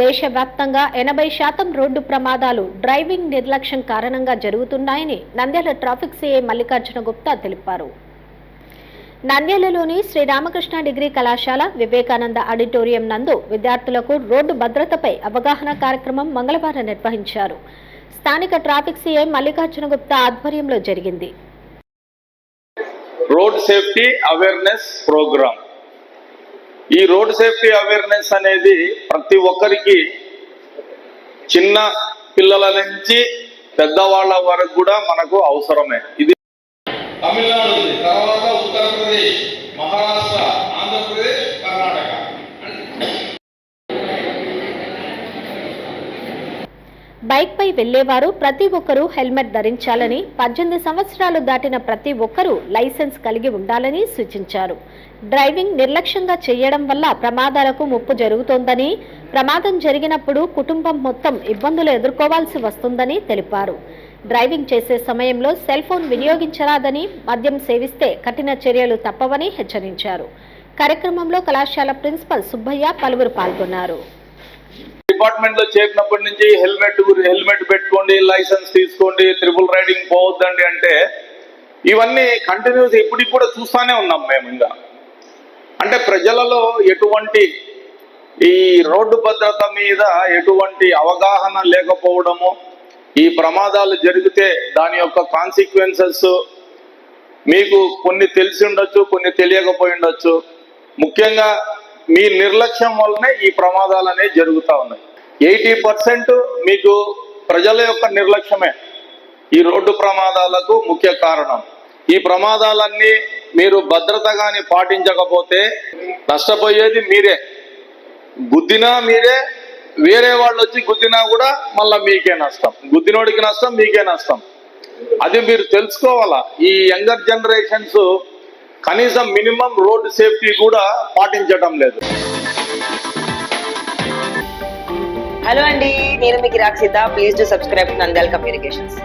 దేశవ్యాప్తంగా ఎనభై శాతం రోడ్డు ప్రమాదాలు డ్రైవింగ్ నిర్లక్ష్యం కారణంగా జరుగుతున్నాయని నంద్యాల ట్రాఫిక్ సీఐ మల్లికార్జున గుప్తా తెలిపారు. నంద్యాలలోని శ్రీరామకృష్ణ డిగ్రీ కళాశాల వివేకానంద ఆడిటోరియం నందు విద్యార్థులకు రోడ్డు భద్రతపై అవగాహన కార్యక్రమం మంగళవారం నిర్వహించారు. స్థానిక ట్రాఫిక్ సీఐ మల్లికార్జున గుప్తా ఆధ్వర్యంలో జరిగింది. రోడ్ సేఫ్టీ అవేర్నెస్ ప్రోగ్రామ్ ఈ రోడ్ సేఫ్టీ అవేర్నెస్ అనేది ప్రతి ఒక్కరికి చిన్న పిల్లల నుంచి పెద్దవాళ్ళ వరకు కూడా మనకు అవసరమే. ఇది తమిళనాడు తర్వాత ఉత్తరప్రదేశ్ బైక్పై వెళ్ళేవారు ప్రతి ఒక్కరూ హెల్మెట్ ధరించాలని పద్దెనిమిది సంవత్సరాలు దాటిన ప్రతి ఒక్కరూ లైసెన్స్ కలిగి ఉండాలని సూచించారు. డ్రైవింగ్ నిర్లక్ష్యంగా చేయడం వల్ల ప్రమాదాలకు ముప్పు జరుగుతోందని ప్రమాదం జరిగినప్పుడు కుటుంబం మొత్తం ఇబ్బందులు ఎదుర్కోవాల్సి వస్తుందని తెలిపారు. డ్రైవింగ్ చేసే సమయంలో సెల్ ఫోన్ వినియోగించరాదని మద్యం సేవిస్తే కఠిన చర్యలు తప్పవని హెచ్చరించారు. కార్యక్రమంలో కళాశాల ప్రిన్సిపల్ సుబ్బయ్య పలువురు పాల్గొన్నారు. డిపార్ట్మెంట్లో చేరినప్పటి నుంచి హెల్మెట్ హెల్మెట్ పెట్టుకోండి లైసెన్స్ తీసుకోండి త్రిపుల్ రైడింగ్ పోవద్దండి అంటే ఇవన్నీ కంటిన్యూస్ ఇప్పటికి కూడా చూస్తానే ఉన్నాం మేము ఇంకా. అంటే ప్రజలలో ఎటువంటి ఈ రోడ్డు భద్రత మీద ఎటువంటి అవగాహన లేకపోవడము ఈ ప్రమాదాలు జరిగితే దాని యొక్క కాన్సిక్వెన్సెస్ మీకు కొన్ని తెలిసి ఉండొచ్చు కొన్ని తెలియకపోయి ఉండొచ్చు. ముఖ్యంగా మీ నిర్లక్ష్యం వల్లనే ఈ ప్రమాదాలు అనేవి జరుగుతూ ఉన్నాయి. ఎయిటీ పర్సెంట్ మీకు ప్రజల యొక్క నిర్లక్ష్యమే. ఈ రోడ్డు ప్రమాదాలకు ముఖ్య కారణం. ఈ ప్రమాదాలన్నీ మీరు భద్రత కానీ పాటించకపోతే నష్టపోయేది మీరే. గుద్దినా మీరే వేరే వాళ్ళు వచ్చి గుద్దినా కూడా మళ్ళీ మీకే నష్టం. గుద్దినోడికి నష్టం మీకే నష్టం. అది మీరు తెలుసుకోవాలా? ఈ యంగర్ జనరేషన్స్ కనీసం మినిమం రోడ్డు సేఫ్టీ కూడా పాటించడం లేదు. హలో అండి నేను మీకు Rakshitha please to subscribe Nandyal communications